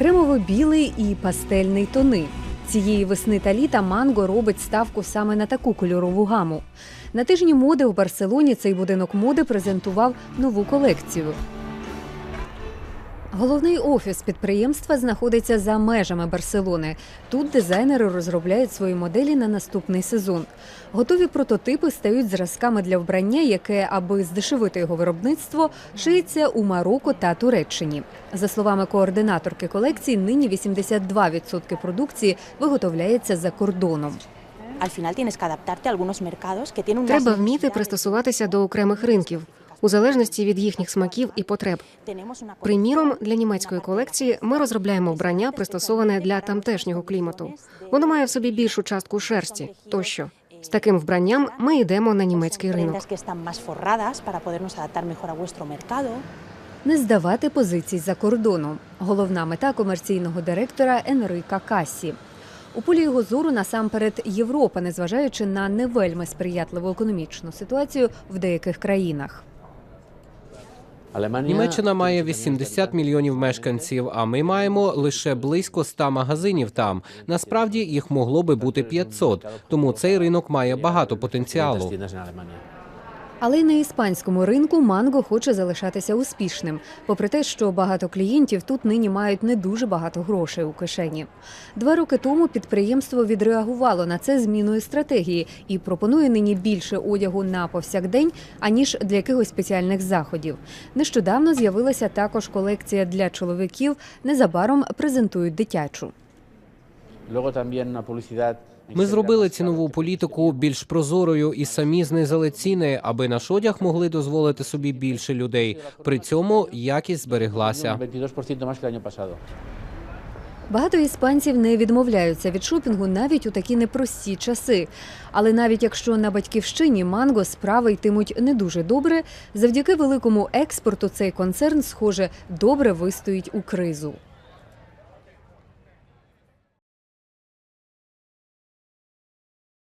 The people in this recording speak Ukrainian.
Кремово-білий і пастельний тони. Цієї весни та літа Манго робить ставку саме на таку кольорову гаму. На тижні моди у Барселоні цей будинок моди презентував нову колекцію. Головний офіс підприємства знаходиться за межами Барселони. Тут дизайнери розробляють свої моделі на наступний сезон. Готові прототипи стають зразками для вбрання, яке, аби здешевити його виробництво, шиється у Марокко та Туреччині. За словами координаторки колекції, нині 82% продукції виготовляється за кордоном. Треба вміти пристосуватися до окремих ринків у залежності від їхніх смаків і потреб. Приміром, для німецької колекції ми розробляємо вбрання, пристосоване для тамтешнього клімату. Воно має в собі більшу частку шерсті тощо. З таким вбранням ми йдемо на німецький ринок. Не здавати позицій за кордоном. Головна мета комерційного директора Енрика Касі. У полі його зору насамперед Європа, незважаючи на не вельми сприятливу економічну ситуацію в деяких країнах. Німеччина має 80 мільйонів мешканців, а ми маємо лише близько 100 магазинів там. Насправді їх могло би бути 500, тому цей ринок має багато потенціалу. Але й на іспанському ринку Манго хоче залишатися успішним, попри те, що багато клієнтів тут нині мають не дуже багато грошей у кишені. Два роки тому підприємство відреагувало на це зміною стратегії і пропонує нині більше одягу на повсякдень, аніж для якихось спеціальних заходів. Нещодавно з'явилася також колекція для чоловіків. Незабаром презентують дитячу. Ми зробили цінову політику більш прозорою і самі знизили ціни, аби наш одяг могли дозволити собі більше людей. При цьому якість збереглася. Багато іспанців не відмовляються від шопінгу навіть у такі непрості часи. Але навіть якщо на батьківщині манго справи йтимуть не дуже добре, завдяки великому експорту цей концерн, схоже, добре вистоїть у кризу.